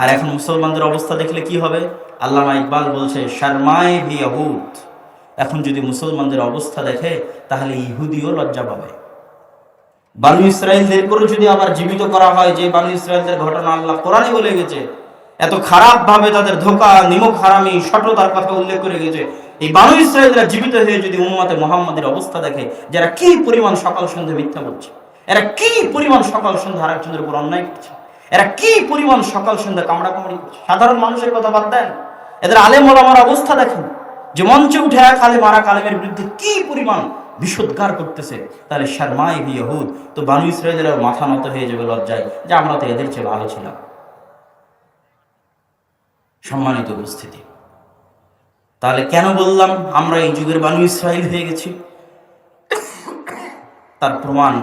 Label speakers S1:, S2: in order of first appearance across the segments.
S1: আর এখন মুসলমানদের অবস্থা দেখলে কি হবে? আল্লামা ইকবাল বলছে, শর্মায় ভি ইয়াহুদ এখন যদি মুসলমানদের অবস্থা দেখে, তাহলে ইহুদিও লজ্জা পাবে। বানু ইসরায়েলদের করে যদি আবার জীবিত করা হয়, যে বানু ইসরায়েলদের ঘটনা আল্লাহ কোরআনে বলে গেছে, এত খারাপ ভাবে তাদের ধোকা, নিমক হারামি সঠতার কথা উল্লেখ করে গেছে, এই বানু ইসরায়েলরা জীবিত হয়ে যদি উম্মাতে মোহাম্মদের অবস্থা দেখে, যারা কি পরিমাণ সকাল সন্ধ্যে মিথ্যা বলছে, এরা কি পরিমাণ সকাল সন্ধ্যা আরেকজনের উপর অন্যায় করছে? এরা কি পরিমাণ সকাল সন্ধ্যা কামড়া কামড়ি সাধারণ মানুষের কথা বাদ দেন। এদের আলেম ওলামার অবস্থা দেখেন। যে মঞ্চে উঠে এক আলেম আর এক আলেমের বিরুদ্ধে কি পরিমাণ বিষোদ্গার করতেছে, তাহলে শর্মাই ইহুদ, তো বানু ইসরায়েলের মাথা নত হয়ে যাবে লজ্জায়, যে আমরা তো এদের চেয়ে ভালো ছিলাম। সম্মানিত উপস্থিতি, তাহলে কেন বললাম আমরা এই যুগের বানু ইসরায়েল হয়ে গেছি? তার প্রমাণ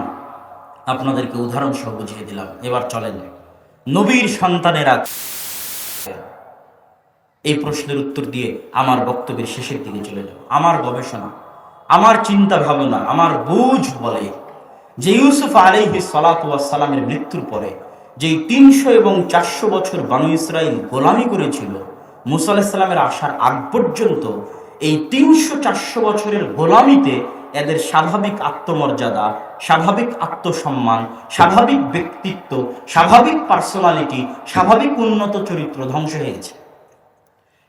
S1: আপনাদেরকে উদাহরণ সহ বুঝিয়ে দিলাম। এবার চলেন। নবীর সন্তানেরা এই প্রশ্নের উত্তর দিয়ে আমার বক্তব্যের শেষের দিকে চলে যাব আমার গবেষণা, আমার চিন্তা ভাবনা আমার বুঝ বলে যে ইউসুফ আলাইহি সালামের মৃত্যুর পরে যে তিনশো এবং চারশো বছর বানু ইসরায়েল গোলামি করেছিল, মুসা আলাহিসাল্লামের আসার আগ পর্যন্ত এই তিনশো চারশো বছরের গোলামিতে এদের স্বাভাবিক আত্মমর্যাদা, স্বাভাবিক আত্মসম্মান, স্বাভাবিক ব্যক্তিত্ব, স্বাভাবিক পার্সোনালিটি স্বাভাবিক উন্নত চরিত্র ধ্বংস হয়ে গেছে।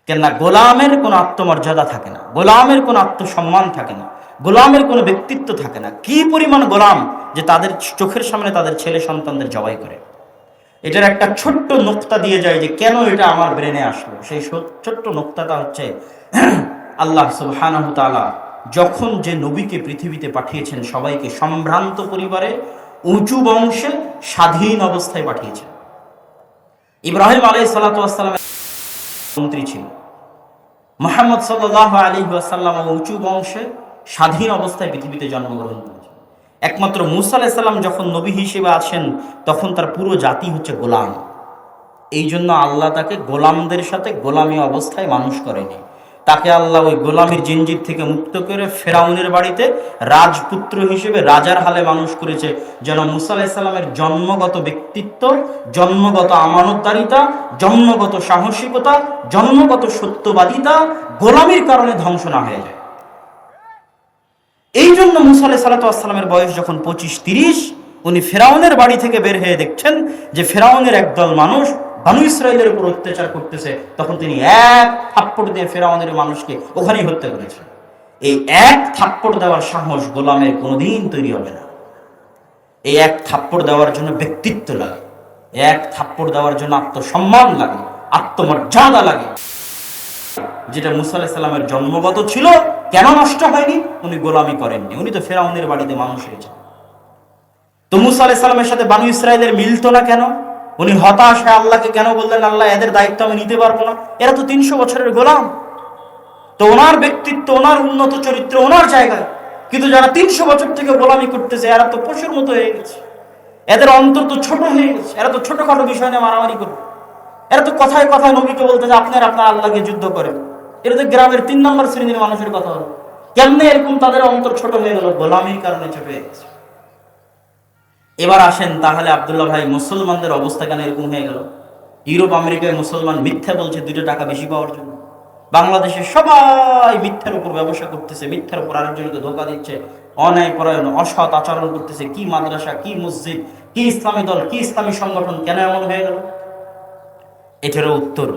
S1: কেননা গোলামের কোনো আত্মমর্যাদা থাকে না, গোলামের কোনো আত্মসম্মান থাকে না, গোলামের কোনো ব্যক্তিত্ব থাকে না। কি পরিমাণ গোলাম যে তাদের চোখের সামনে তাদের ছেলে সন্তানদের জবাই করে? এটার একটা ছোট্ট নোক্তা দিয়ে যায় যে কেন এটা আমার ব্রেনে আসলো? সেই ছোট্ট নোক্তাটা হচ্ছে আল্লাহ সুবহানাহু তাআলা যখন যে নবীকে পৃথিবীতে পাঠিয়েছেন, সবাইকে সম্ভ্রান্ত পরিবারে, উঁচু বংশে স্বাধীন অবস্থায় পাঠিয়েছেন। ইব্রাহিম আলাই সালাতামের মন্ত্রী ছিল। মোহাম্মদ সাল্লাহ আলী আসাল্লাম উঁচু বংশে স্বাধীন অবস্থায় পৃথিবীতে জন্মগ্রহণ করেছেন। একমাত্র মুসা আলাইসাল্লাম যখন নবী হিসেবে আছেন, তখন তার পুরো জাতি হচ্ছে গোলাম। এই জন্য আল্লাহ তাকে গোলামদের সাথে গোলামী অবস্থায় মানুষ করেনি। তাকে আল্লাহ ওই গোলামীর জিঞ্জির থেকে মুক্ত করে ফেরাউনের বাড়িতে রাজপুত্র হিসেবে রাজার হালে মানুষ করেছে। যেন মুসা আলাইসাল্লামের জন্মগত ব্যক্তিত্ব, জন্মগত আমানতদারিতা, জন্মগত সাহসিকতা, জন্মগত সত্যবাদিতা গোলামীর কারণে ধ্বংস না হয়ে যায়। এই জন্য মুসা আলাই সালাতামের বয়স যখন পঁচিশ তিরিশ, উনি ফেরাউনের বাড়ি থেকে বের হয়ে দেখছেন যে ফেরাউনের একদল মানুষ বানু ইসরায়েলের উপর অত্যাচার করতেছে, তখন তিনি এক থাপ্পড় দিয়ে ফেরাউনের মানুষকে ওখানেই হত্যা করেছেন এই এক থাপ্পড় দেওয়ার সাহস গোলামের কোনোদিন তৈরি হবে না। এই এক থাপ্পড় দেওয়ার জন্য ব্যক্তিত্ব লাগে। এক থাপ্পড় দেওয়ার জন্য আত্মসম্মান লাগে, আত্মমর্যাদা লাগে। যেটা মুসা আলাহিসাল্লামের জন্মগত ছিল, কেন নষ্ট হয়নি, উনি গোলামি করেননি। উনি তো ফেরাউনের বাড়িতে মানুষ হয়েছে তো মুসা আলাহিসাল্লামের সাথে বানু ইসরায়েলের মিলতো না কেন? উনি হতাশ হয়ে আল্লাহকে কেন বললেন, আল্লাহ, এদের দায়িত্ব আমি নিতে পারব না। এরা তো তিনশো বছরের গোলাম। তো ওনার ব্যক্তিত্ব, ওনার উন্নত চরিত্র, ওনার জায়গায়। কিন্তু যারা তিনশো বছর থেকে গোলামি করতেছে, এরা তো পশুর মতো হয়ে গেছে। এদের অন্তর তো ছোট হয়ে গেছে। এরা তো ছোটখাটো বিষয় নিয়ে মারামারি করবে। এরা তো কথায় কথায় নবীকে বলতে যে আপনার আপনার আল্লাহকে যুদ্ধ করে এটা তো গ্রামের তিন নম্বর শ্রেণির মানুষের কথা হলো। কেমনে এরকম তাদের অন্তর ছোট হয়ে গেল? গোলামির কারণে ছোট হয়ে গেছে। এবার আসেন তাহলে আবদুল্লাহ ভাই, মুসলমানদের অবস্থা কেন এরকম হয়ে গেল? ইউরোপ, আমেরিকায় মুসলমান মিথ্যা বলছে দুটো টাকা বেশি পাওয়ার জন্য। বাংলাদেশে সবাই মিথ্যার উপর ব্যবসা করতেছে, মিথ্যার উপর আরেকজনকে ধোকা দিচ্ছে, অন্যায় পরায়ণ, অসৎ আচরণ করতেছে, কি মাদ্রাসা, কি মসজিদ, কি ইসলামী দল, কি ইসলামী সংগঠন, কেন এমন হয়ে গেল? এটারও উত্তর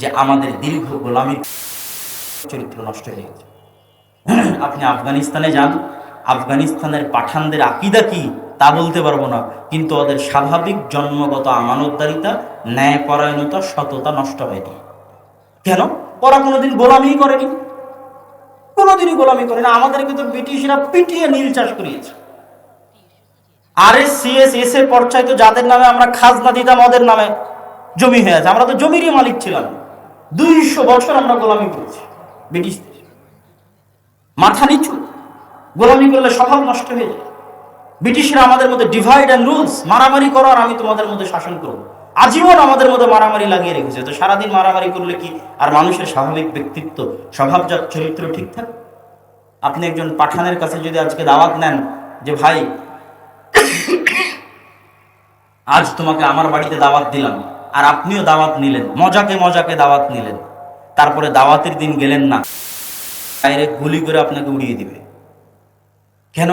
S1: যে আমাদের দীর্ঘ গোলামীর চরিত্র নষ্ট হয়ে গেছে। আপনি আফগানিস্তানে যান, আফগানিস্তানের পাঠানদের আকিদা কি? তা বলতে পারব না। কিন্তু ওদের স্বাভাবিক জন্মগত আমানতদারিতা, ন্যায়পরায়ণতা, সততা নষ্ট হয়নি কেন? ওরা কোনোদিন গোলামি করেনি। কোনোদিনই গোলামি করে না আমাদেরকে তো ব্রিটিশরা পিটিয়ে নীল চাষ করিয়েছে। আর এস সিএস এস এর পর্যায়ে তো যাদের নামে আমরা খাজনা দিতাম, ওদের নামে জমি হয়ে আছে। আমরা তো জমিরই মালিক ছিলাম। দুইশো বছর আমরা গোলামি করেছি ব্রিটিশদের। মাথা নিচু। গোলামি করলে স্বভাব নষ্ট হয়ে যায়। ব্রিটিশরা আমাদের মধ্যে ডিভাইড অ্যান্ড রুলস মারামারি করো আর আমি তোমাদের মধ্যে শাসন করব। আজীবন আমাদের মধ্যে মারামারি লাগিয়ে রেখেছে। তো সারাদিন মারামারি করলে কি? আর মানুষের স্বাভাবিক ব্যক্তিত্ব স্বভাবজাত চরিত্র ঠিক থাকে? আপনি একজন পাঠানের কাছে যদি আজকে দাওয়াত নেন যে, ভাই, আজ তোমাকে আমার বাড়িতে দাওয়াত দিলাম আর আপনিও দাওয়াত নিলেন, মজাকে মজাকে দাওয়াত নিলেন, তারপরে দাওয়াতের দিন গেলেন না, বাইরে গুলি করে আপনাকে উড়িয়ে দিবে। কেন?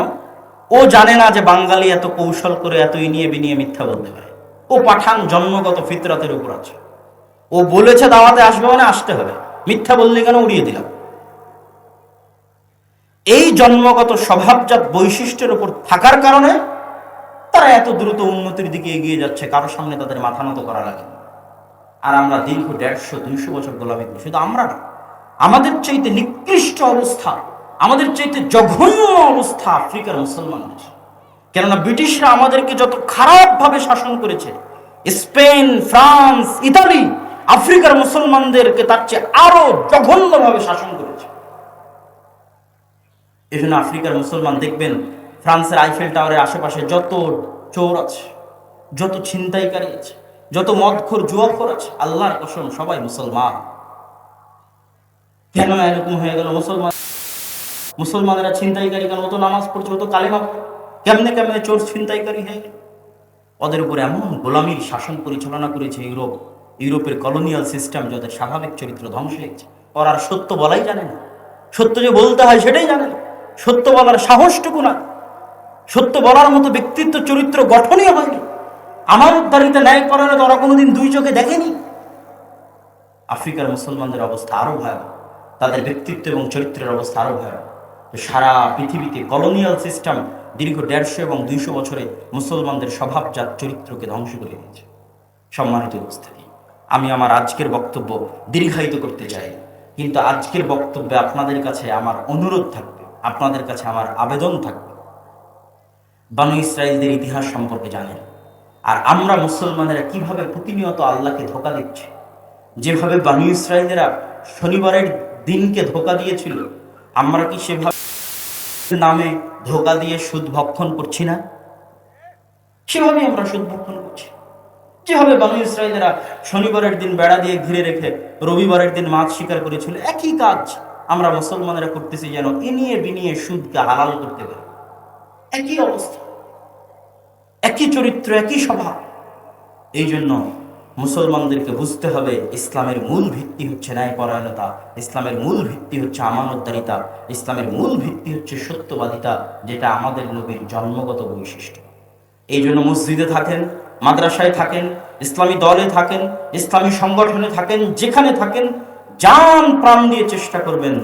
S1: ও জানে না যে বাঙালি এত কৌশল করে এত ইনিয়ে বিনিয়ে মিথ্যা বলতে পারে। ও পাঠান জন্মগত ফিতরাতের উপর আছে। ও বলেছে দাওয়াতে আসবে মানে আসতে হবে। মিথ্যা বললে কেন উড়িয়ে দিলাম? এই জন্মগত স্বভাবজাত বৈশিষ্ট্যের উপর থাকার কারণে তারা এত দ্রুত উন্নতির দিকে এগিয়ে যাচ্ছে, কারোর সামনে তাদের মাথা নত করা লাগে আর আমরা দীর্ঘ দেড়শো, দুইশো বছর গোলামি করি। শুধু আমরা না, আমাদের চাইতে নিকৃষ্ট অবস্থা আমাদের চাইতে জঘন্য অবস্থা আফ্রিকার মুসলমানদের কেননা ব্রিটিশরা আমাদেরকে যত খারাপভাবে শাসন করেছে, স্পেন, ফ্রান্স, ইতালি, আফ্রিকার মুসলমানদেরকে তার চেয়ে আরও জঘন্যভাবে শাসন করেছে। এই জন্য আফ্রিকার মুসলমান দেখবেন, ফ্রান্সের আইফেল টাওয়ারের আশেপাশে যত চোর আছে, যত ছিনতাইকারী আছে, যত মদখোর জুয়াখোর আছে, আল্লাহর কসম সবাই মুসলমান। কেন এরকম হয়ে গেল মুসলমান মুসলমানেরা ছিনতাইকারী কেন? অত নামাজ পড়ছে অত কালেমা। কেমনে কেমনে চোর ছিনতাইকারী হয়ে? গেল ওদের উপর এমন গোলামির শাসন পরিচালনা করেছে ইউরোপ। ইউরোপের কলোনিয়াল সিস্টেম যাদের স্বাভাবিক চরিত্র ধ্বংস হয়েছে। ওরা আর সত্য বলাই জানে না। সত্য যে বলতে হয় সেটাই জানে না। সত্য বলার সাহসটুকু না। সত্য বলার মতো ব্যক্তিত্ব চরিত্র গঠনই হয়নি। আমার উদ্ধারিতে ন্যায় করার ওরা কোনোদিন দুই চোখে দেখেনি। আফ্রিকার মুসলমানদের অবস্থা আরও ভয়াবহ। তাদের ব্যক্তিত্ব এবং চরিত্রের অবস্থা আরও ভয়াবহ। সারা পৃথিবীতে কলোনিয়াল সিস্টেম দীর্ঘ দেড়শো এবং দুইশো বছরে মুসলমানদের স্বভাবজাত চরিত্রকে ধ্বংস করে দিয়েছে। সম্মানিত উপস্থিতি, আমি আমার আজকের বক্তব্য দীর্ঘায়িত করতে চাই, কিন্তু আজকের বক্তব্যে আপনাদের কাছে আমার অনুরোধ থাকবে, আপনাদের কাছে আমার আবেদন থাকবে। বানু ইসরায়েলদের ইতিহাস সম্পর্কে জানেন, আর আমরা মুসলমানেরা কীভাবে প্রতিনিয়ত আল্লাহকে ধোকা দিচ্ছি, যেভাবে বানু ইসরায়েলেরা শনিবারের দিনকে ধোকা দিয়েছিল, আমরা কি সেভাবে নামে ধোকা দিয়ে সুদ ভক্ষণ করছি না? সেভাবে আমরা সুদ ভক্ষণ করছি? যেভাবে বানু ইসরায়েলেরা শনিবারের দিন বেড়া দিয়ে ঘিরে রেখে রবিবারের দিন মাছ শিকার করেছিল? একই কাজ আমরা মুসলমানেরা করতেছি যেন এনিয়ে বিনিয়ে সুদকে হালাল করতে পারি। একই অবস্থা, একই চরিত্র, একই স্বভাব। এই জন্য মুসলমানদেরকে বুঝতে হবে ইসলামের মূল ভিত্তি হচ্ছে ন্যায়পরায়ণতা, ইসলামের মূল ভিত্তি হচ্ছে আমানতদারিতা, ইসলামের মূল ভিত্তি হচ্ছে সত্যবাদিতা, যেটা আমাদের নবীর জন্মগত বৈশিষ্ট্য। এই জন্য মসজিদে থাকেন, মাদ্রাসায় থাকেন, ইসলামী দলে থাকেন, ইসলামী সংগঠনে থাকেন, যেখানে থাকেন যান প্রাণ দিয়ে চেষ্টা করবেন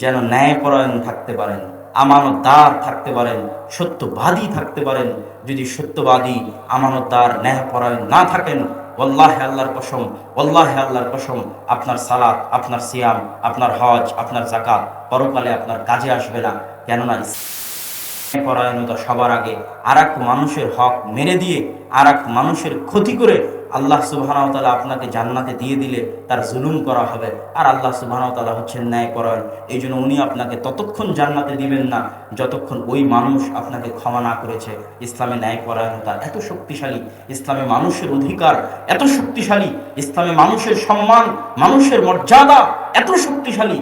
S1: যেন ন্যায়পরায়ণ থাকতে পারেন, আমানতদার থাকতে পারেন, সত্যবাদী থাকতে পারেন। যদি সত্যবাদী, আমানতদার, ন্যায়পরায়ণ না থাকেন ওল্লাহ আল্লাহর কসম ওল্লাহে আল্লাহর কসম, আপনার সালাদ আপনার সিয়াম, আপনার হজ, আপনার জাকাত পরকালে আপনার কাজে আসবে না। কেননা পরায়ণতা সবার আগে আর মানুষের হক মেরে দিয়ে আর মানুষের ক্ষতি করে আল্লাহ সুবাহতালা আপনাকে জান্নাতে দিয়ে দিলে তার জুলুম করা হবে। আর আল্লাহ সুবাহতালা হচ্ছেন ন্যায় পরায়ণ এই জন্য উনি আপনাকে ততক্ষণ জান্নাতে দিবেন না, যতক্ষণ ওই মানুষ আপনাকে ক্ষমা না করেছে। ইসলামে ন্যায় পরায়ণতা এত শক্তিশালী, ইসলামে মানুষের অধিকার এত শক্তিশালী, ইসলামে মানুষের সম্মান, মানুষের মর্যাদা এত শক্তিশালী।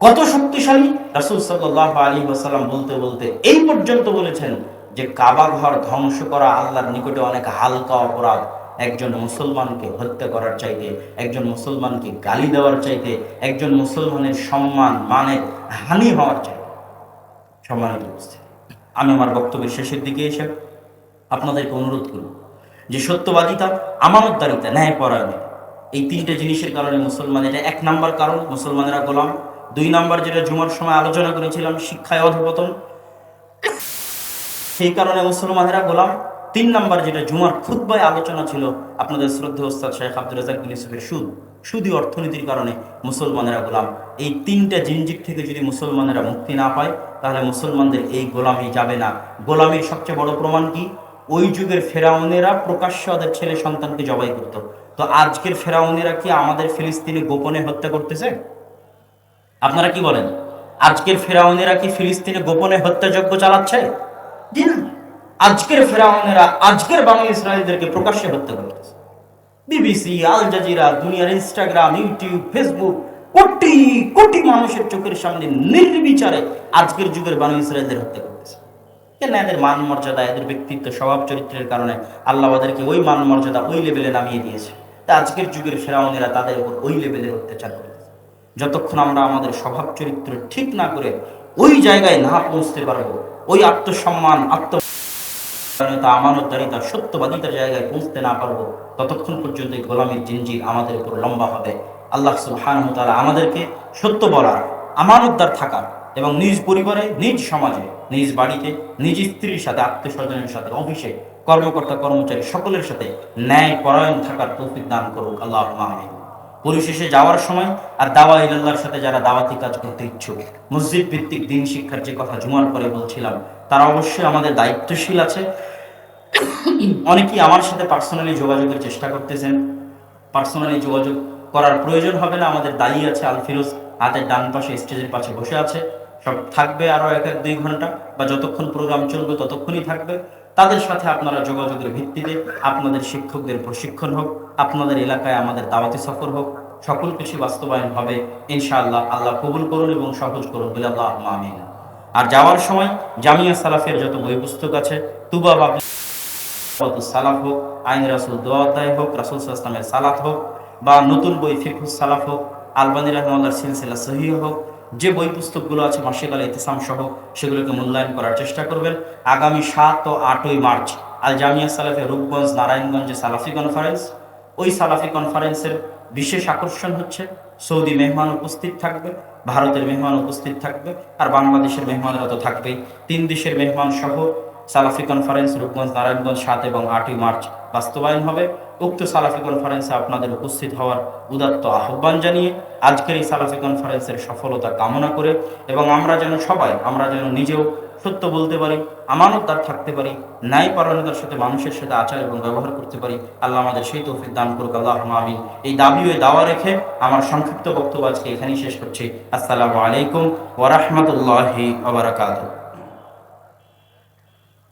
S1: কত শক্তিশালী? রাসুল সাল্লাহ আলী ওয়াসাল্লাম বলতে বলতে এই পর্যন্ত বলেছেন যে কাবা ঘর ধ্বংস করা আল্লাহর নিকটে অনেক হালকা অপরাধ। একজন মুসলমানকে হত্যা করার চাইতে, একজন মুসলমানকে গালি দেওয়ার চাইতে, একজন মুসলমানের সম্মান মানে হানি হওয়ার চাইতে। সম্মানিত উপস্থিতি, আমি আমার বক্তব্যের শেষের দিকে এসে আপনাদেরকে অনুরোধ করব যে সত্যবাদিতা আমানতদারিতা ন্যায় পরায়ণতা এই তিনটে জিনিসের কারণে মুসলমান, এটা এক নাম্বার কারণ, মুসলমানেরা গোলাম। দুই নাম্বার যেটা জুমার সময় আলোচনা করেছিলাম, শিক্ষায় অধপতন। সেই কারণে মুসলমানেরা গোলাম। তিন নাম্বার যেটা জুমার খুদ্বায় আলোচনা ছিল আপনাদের শ্রদ্ধা ওস্তাদ শেখ আব্দুল রাজাক বিন ইউসুফের সুদ, সুদী অর্থনীতির কারণে মুসলমানেরা গোলাম। এই তিনটা জিনজিক থেকে যদি মুসলমানেরা মুক্তি না পায়, তাহলে মুসলমানদের এই গোলামি যাবে না। গোলামির সবচেয়ে বড় প্রমাণ কি? ওই যুগের ফেরাউনেরা প্রকাশ্যে ওদের ছেলে সন্তানকে জবাই করত। তো আজকের ফেরাউনেরা কি আমাদের ফিলিস্তিনে গোপনে হত্যা করতেছে? আপনারা কি বলেন? আজকের ফেরাউনেরা কি ফিলিস্তিনে গোপনে হত্যাযজ্ঞ চালাচ্ছে? জি না আজকের ফেরাউনেরা, আজকের বাংলা ইসরায়েলদেরকে প্রকাশ্যে হত্যা করতেছে বিবিসি, আল জাজিরা, দুনিয়ার Instagram, YouTube, Facebook, crore crore মানুষের চোখের সামনে নির্বিচারে আজকের যুগের বানু ইসরায়েলদের হত্যা করতেছে কেন এদের মান মর্যাদা, এদের ব্যক্তিত্ব, স্বভাব চরিত্রের কারণে আল্লাহ ওদেরকে ওই মান মর্যাদা ওই লেভেলে নামিয়ে দিয়েছে। তা আজকের যুগের ফেরাউনেরা তাদের উপর ওই লেভেলের অত্যাচার করতেছে যতক্ষণ আমরা আমাদের স্বভাব চরিত্র ঠিক না করে ওই জায়গায় না পৌঁছতে পারব, ওই আত্মসম্মান, আত্ম আমানতদারিতা সত্যবাদিতার জায়গায় পৌঁছতে না পারব, ততক্ষণ পর্যন্ত এই গোলামীর জিঞ্জির আমাদের উপর লম্বা হবে। আল্লাহ সুবহানাহু তাআলা আমাদেরকে সত্য বলার, আমানতদার থাকার এবং নিজ পরিবারে, নিজ সমাজে, নিজ বাড়িতে, নিজ স্ত্রীর সাথে আত্মীয় স্বজনের সাথে, অফিসে, কর্মকর্তা, কর্মচারী সকলের সাথে ন্যায় পরায়ণ থাকার তৌফিক দান করুক আল্লাহ পরিশেষে যাওয়ার সময় আর দাওয়া ইল্লাহর সাথে যারা দাওয়াতি কাজ করতে ইচ্ছুক, মসজিদ ভিত্তিক দিন শিক্ষার যে কথা জুমার পরে বলছিলাম, তারা অবশ্যই আমাদের দায়িত্বশীল আছে। অনেকেই আমার সাথে পার্সোনালি যোগাযোগের চেষ্টা করতেছেন। পার্সোনালি যোগাযোগ করার প্রয়োজন হবে না, আমাদের দায়ী আছে আলফিরোজ, হাতের ডান পাশে, স্টেজের পাশে বসে আছে। সব থাকবে আরও এক এক দুই ঘণ্টা বা যতক্ষণ প্রোগ্রাম চলবে ততক্ষণই থাকবে। তাদের সাথে আপনারা যোগাযোগের ভিত্তিতে আপনাদের শিক্ষকদের প্রশিক্ষণ হোক, আপনাদের এলাকায় আমাদের দাওয়াতি সফর হোক, সকল কিছু বাস্তবায়ন হবে, ইনশাআল্লাহ আল্লাহ কবুল করুন এবং সহজ করুন বলে আল্লাহ আর যাওয়ার সময় জামিয়া সালাফের যত বই পুস্তক আছে, তুবা বাবু সালাফ হোক, আইন রাসুল দোয়া অধ্যায় হোক, রাসুল ইসলামের সালাত হোক, বা নতুন বই ফিকুস সালাফ হোক, আলবানী রহমাল্লার সিলসিলা সহি হোক, যে বই পুস্তকগুলো আছে মাসিক আল ইতিসাম সহ, সেগুলোকে মূল্যায়ন করার চেষ্টা করবেন। আগামী সাত ও আটই মার্চ আল জামিয়া সালাফে রূপগঞ্জ নারায়ণগঞ্জে সালাফি কনফারেন্স ওই সালাফি কনফারেন্সের বিশেষ আকর্ষণ হচ্ছে সৌদি মেহমান উপস্থিত থাকবে, ভারতের মেহমান উপস্থিত থাকবে, আর বাংলাদেশের মেহমানরা তো থাকবেই। তিন দেশের মেহমান সহ সালাফি কনফারেন্স রূপগঞ্জ, নারায়ণগঞ্জ, সাত এবং আটই মার্চ বাস্তবায়ন হবে। উক্ত সালাফি কনফারেন্সে আপনাদের উপস্থিত হওয়ার উদাত্ত আহ্বান জানিয়ে আজকের এই সালাফি কনফারেন্সের সফলতা কামনা করে এবং আমরা যেন সবাই, আমরা যেন নিজেও সত্য বলতে পারি আমানতদার থাকতে পারি, ন্যায় পারণতার সাথে মানুষের সাথে আচার এবং ব্যবহার করতে পারি, আল্লাহ আমাদের সেই তৌফিক দান করুক আল্লাহ আমিন। এই দাবি ও দাওয়া রেখে আমার সংক্ষিপ্ত বক্তব্য আজকে এখানেই শেষ করছি। আসসালামু আলাইকুম ওরহমতুল্লাহি আবরাকাতুহ